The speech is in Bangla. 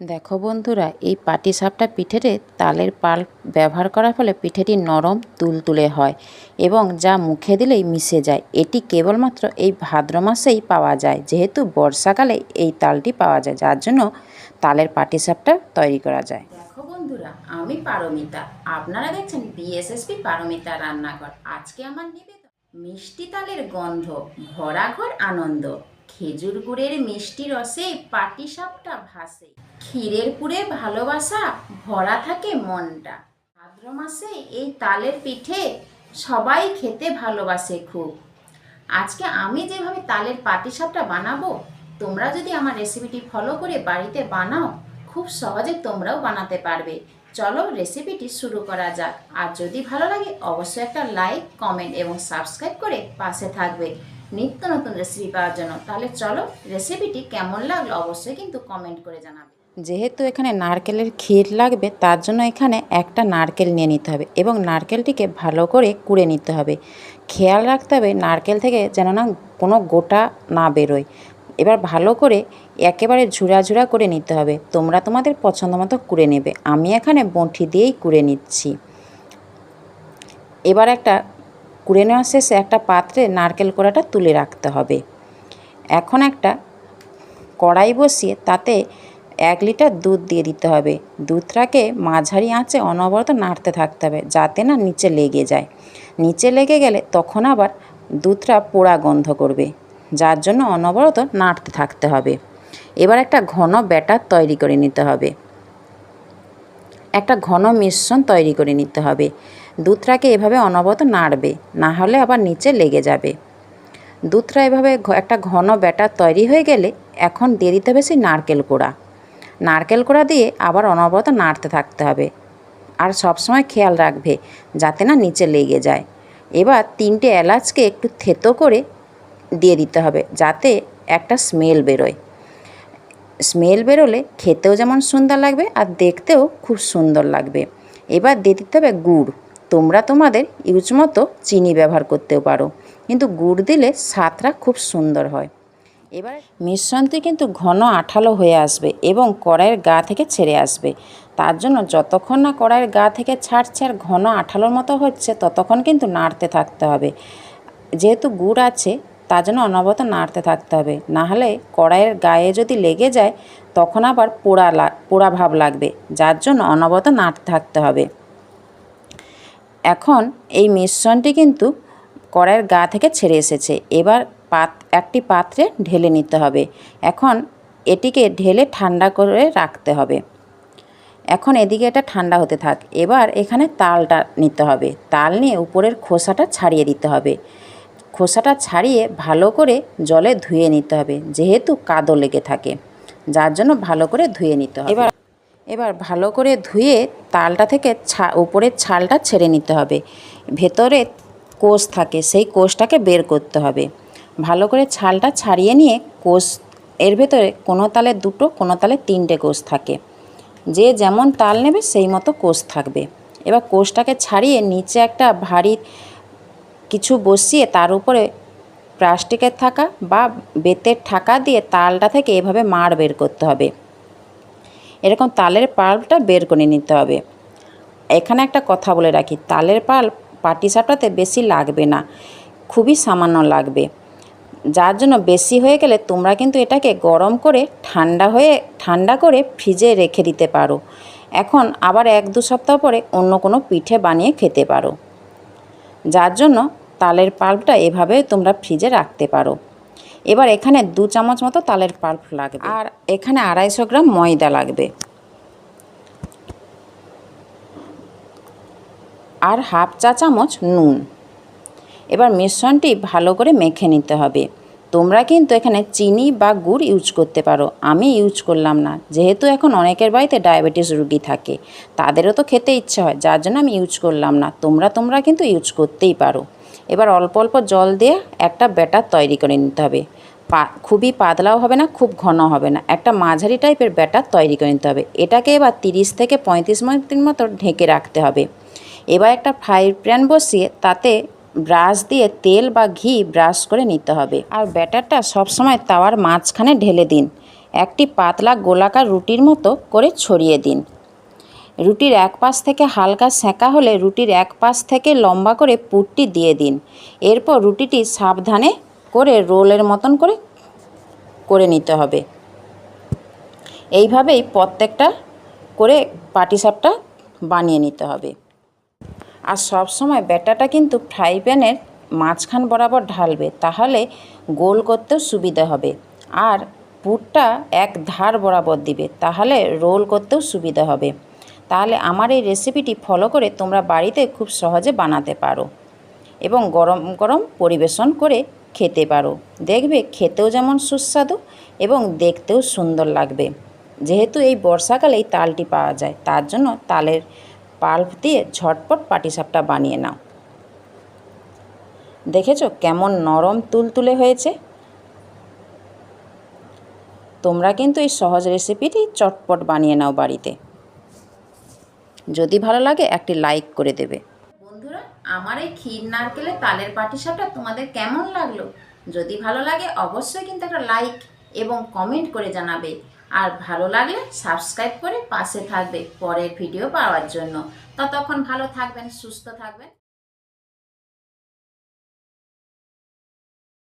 দেখো বন্ধুরা, এই পাটিসাপটা পিঠেতে তালের পাল ব্যবহার করার ফলে পিঠেটি নরম তুলতুলে হয় এবং যা মুখে দিলেই মিশে যায়। এটি কেবলমাত্র এই ভাদ্র মাসেই পাওয়া যায়, যেহেতু বর্ষাকালে এই তালটি পাওয়া যায়, যার জন্য তালের পাটিসাপটা তৈরি করা যায়। দেখো বন্ধুরা, আমি পারমিতা। আপনারা দেখছেন বিএসএসপি পারমিতা রান্নাঘর। আজকে আমার নিবেদন, মিষ্টি তালের গন্ধ, ভরা ঘর আনন্দ। খেজুর গুড়ের মিষ্টি রসে পাটিসাপটা ভাসে। ক্ষীরের পুরে ভালোবাসা, ভরা থাকে মনটা। ভাদ্র মাসে এই তালের পিঠে সবাই খেতে ভালোবাসে খুব। আজকে আমি যেভাবে তালের পাটিসাপটা বানাবো, তোমরা যদি আমার রেসিপিটি ফলো করে বাড়িতে বানাও, খুব সহজে তোমরাও বানাতে পারবে। চলো রেসিপিটি শুরু করা যাক। আর যদি ভালো লাগে, অবশ্যই একটা লাইক, কমেন্ট এবং সাবস্ক্রাইব করে পাশে থাকবে। নিত্য নতুন রেসিপি পাওয়ার জন্য। তাহলে চলো রেসিপিটি কেমন লাগল অবশ্যই কিন্তু কমেন্ট করে জানাবে। যেহেতু এখানে নারকেলের ক্ষীর লাগবে, তার জন্য এখানে একটা নারকেল নিয়ে নিতে হবে এবং নারকেলটিকে ভালো করে কুড়ে নিতে হবে। খেয়াল রাখতে হবে নারকেল থেকে যেন না কোনো গোটা না বেরোয়। এবার ভালো করে একেবারে ঝুরা করে নিতে হবে। তোমরা তোমাদের পছন্দ মতো কুড়ে নেবে। আমি এখানে বঁটি দিয়েই কুড়ে নিচ্ছি। এবার একটা কুড়ে নেওয়ার শেষে একটা পাত্রে নারকেল কোড়াটা তুলে রাখতে হবে। এখন একটা কড়াই বসিয়ে তাতে এক লিটার দুধ দিয়ে দিতে হবে। দুধটাকে মাঝারি আঁচে অনবরত নাড়তে থাকতে হবে যাতে না নিচে লেগে যায়। নিচে লেগে গেলে তখন আবার দুধটা পোড়া গন্ধ করবে, যার জন্য অনবরত নাড়তে থাকতে হবে। এবার একটা ঘন ব্যাটার তৈরি করে নিতে হবে। একটা ঘন মিশ্রণ তৈরি করে নিতে হবে। দুধটাকে এভাবে অনবরত নাড়বে, না হলে আবার নিচে লেগে যাবে। দুধটা এভাবে একটা ঘন ব্যাটার তৈরি হয়ে গেলে এখন দিয়ে দিতে হবে সেই নারকেল কোড়া। নারকেল কোড়া দিয়ে আবার অনবরত নাড়তে থাকতে হবে। আর সবসময় খেয়াল রাখবে যাতে না নিচে লেগে যায়। এবার তিনটে এলাচকে একটু থেতো করে দিয়ে দিতে হবে যাতে একটা স্মেল বেরোয়। স্মেল বেরোলে খেতেও যেমন সুন্দর লাগবে আর দেখতেও খুব সুন্দর লাগবে। এবার দিয়ে দিতে হবে গুড়। তোমরা তোমাদের ইউজ মতো চিনি ব্যবহার করতেও পারো। কিন্তু গুড় দিলে স্বাদটা খুব সুন্দর হয়। এবার মিশ্রণটি কিন্তু ঘন আঠালো হয়ে আসবে এবং কড়াইয়ের গা থেকে ছেড়ে আসবে। তার জন্য যতক্ষণ না কড়াইয়ের গা থেকে ছাড়ছে আর ঘন আঠালোর মতো হচ্ছে, ততক্ষণ কিন্তু নাড়তে থাকতে হবে। যেহেতু গুড় আছে, তার জন্য অনবরত নাড়তে থাকতে হবে। না হলে কড়াইয়ের গায়ে যদি লেগে যায়, তখন আবার পোড়া পোড়া ভাব লাগবে, যার জন্য অনবরত নাড়তে থাকতে হবে। এখন এই মিশ্রণটি কিন্তু কড়াইয়ের গা থেকে ছেড়ে এসেছে। এবার পাত, একটি পাত্রে ঢেলে নিতে হবে। এখন এটিকে ঢেলে ঠান্ডা করে রাখতে হবে। এখন এদিকে এটা ঠান্ডা হতে থাক। এবার এখানে তালটা নিতে হবে। তাল নিয়ে উপরের খোসাটা ছাড়িয়ে দিতে হবে। খোসাটা ছাড়িয়ে ভালো করে জলে ধুয়ে নিতে হবে, যেহেতু কাদো লেগে থাকে। যার জন্য ভালো করে ধুয়ে নিতে হবে। এবার এবার ভালো করে ধুয়ে তালটা থেকে ছা, উপরের ছালটা ছেড়ে নিতে হবে। ভেতরে কোষ থাকে, সেই কোষটাকে বের করতে হবে। ভালো করে ছালটা ছাড়িয়ে নিয়ে কোষ, এর ভেতরে কোনো তালে দুটো, কোনো তালে তিনটে কোষ থাকে। যে যেমন তাল নেবে, সেই মতো কোষ থাকবে। এবার কোষটাকে ছাড়িয়ে নিচে একটা ভারী কিছু বসিয়ে তার উপরে প্লাস্টিকের থাকা বা বেতের ঠাকা দিয়ে তালটা থেকে এভাবে মাড় বের করতে হবে। এরকম তালের পাল্পটা বের করে নিতে হবে। এখানে একটা কথা বলে রাখি, তালের পাল্প পাটি সাপটাতে বেশি লাগবে না, খুবই সামান্য লাগবে। যার জন্য বেশি হয়ে গেলে তোমরা কিন্তু এটাকে গরম করে ঠান্ডা হয়ে, ঠান্ডা করে ফ্রিজে রেখে দিতে পারো। এখন আবার এক দু সপ্তাহ পরে অন্য কোনো পিঠে বানিয়ে খেতে পারো। যার জন্য তালের পাল্পটা এভাবে তোমরা ফ্রিজে রাখতে পারো। এবার এখানে দু চামচ মতো তালের পাল্প লাগবে। আর এখানে আড়াইশো গ্রাম ময়দা লাগবে। আর হাফ চা চামচ নুন। এবার মিশ্রণটি ভালো করে মেখে নিতে হবে। তোমরা কিন্তু এখানে চিনি বা গুড় ইউজ করতে পারো। আমি ইউজ করলাম না। যেহেতু এখন অনেকের বাড়িতে ডায়াবেটিস রুগী থাকে, তাদেরও তো খেতে ইচ্ছে হয়, যার জন্য আমি ইউজ করলাম না। তোমরা তোমরা কিন্তু ইউজ করতেই পারো। এবার অল্প অল্প জল দিয়ে একটা ব্যাটার তৈরি করে নিতে হবে। খুবই পাতলাও হবে না, খুব ঘন হবে না। একটা মাঝারি টাইপের ব্যাটার তৈরি করে নিতে হবে। এটাকে এবার তিরিশ থেকে পঁয়ত্রিশ মিনিটের মতো ঢেকে রাখতে হবে। এবার একটা ফ্রাই প্যান বসিয়ে তাতে ব্রাশ দিয়ে তেল বা ঘি ব্রাশ করে নিতে হবে। আর ব্যাটারটা সবসময় তাওয়ার মাঝখানে ঢেলে দিন। একটি পাতলা গোলাকার রুটির মতো করে ছড়িয়ে দিন। রুটির এক পাশ থেকে হালকা সেঁকা হলে রুটির এক পাশ থেকে লম্বা করে পুরটি দিয়ে দিন। এরপর রুটিটি সাবধানে করে রোলের মতন করে করে নিতে হবে। এইভাবেই প্রত্যেকটা করে পাটিসাপটা বানিয়ে নিতে হবে। আর সব সময় ব্যাটাটা কিন্তু ফ্রাই প্যানের মাঝখান বরাবর ঢালবে, তাহলে গোল করতেও সুবিধা হবে। আর পুরটা এক ধার বরাবর দিবে, তাহলে রোল করতেও সুবিধা হবে। তাহলে আমার এই রেসিপিটি ফলো করে তোমরা বাড়িতে খুব সহজে বানাতে পারো এবং গরম গরম পরিবেশন করে খেতে পারো। দেখবে খেতেও যেমন সুস্বাদু এবং দেখতেও সুন্দর লাগবে। যেহেতু এই বর্ষাকালে এই তালটি পাওয়া যায়, তার জন্য তালের পাল্প দিয়ে ঝটপট পাটিসাপটা বানিয়ে নাও। দেখেছ কেমন নরম তুলতুলে হয়েছে? তোমরা কিন্তু এই সহজ রেসিপিটি চটপট বানিয়ে নাও বাড়িতে। যদি ভালো লাগে, একটি লাইক করে দেবে। বন্ধুরা, আমার এই ক্ষীর নারকেলের তালের পাটিসাপটা তোমাদের কেমন লাগল? যদি ভালো লাগে, অবশ্যই কিন্তু একটা লাইক এবং কমেন্ট করে জানাবে। আর ভালো লাগলে সাবস্ক্রাইব করে পাশে থাকবে পরের ভিডিও পাওয়ার জন্য। ততক্ষণ ভালো থাকবেন, সুস্থ থাকবেন।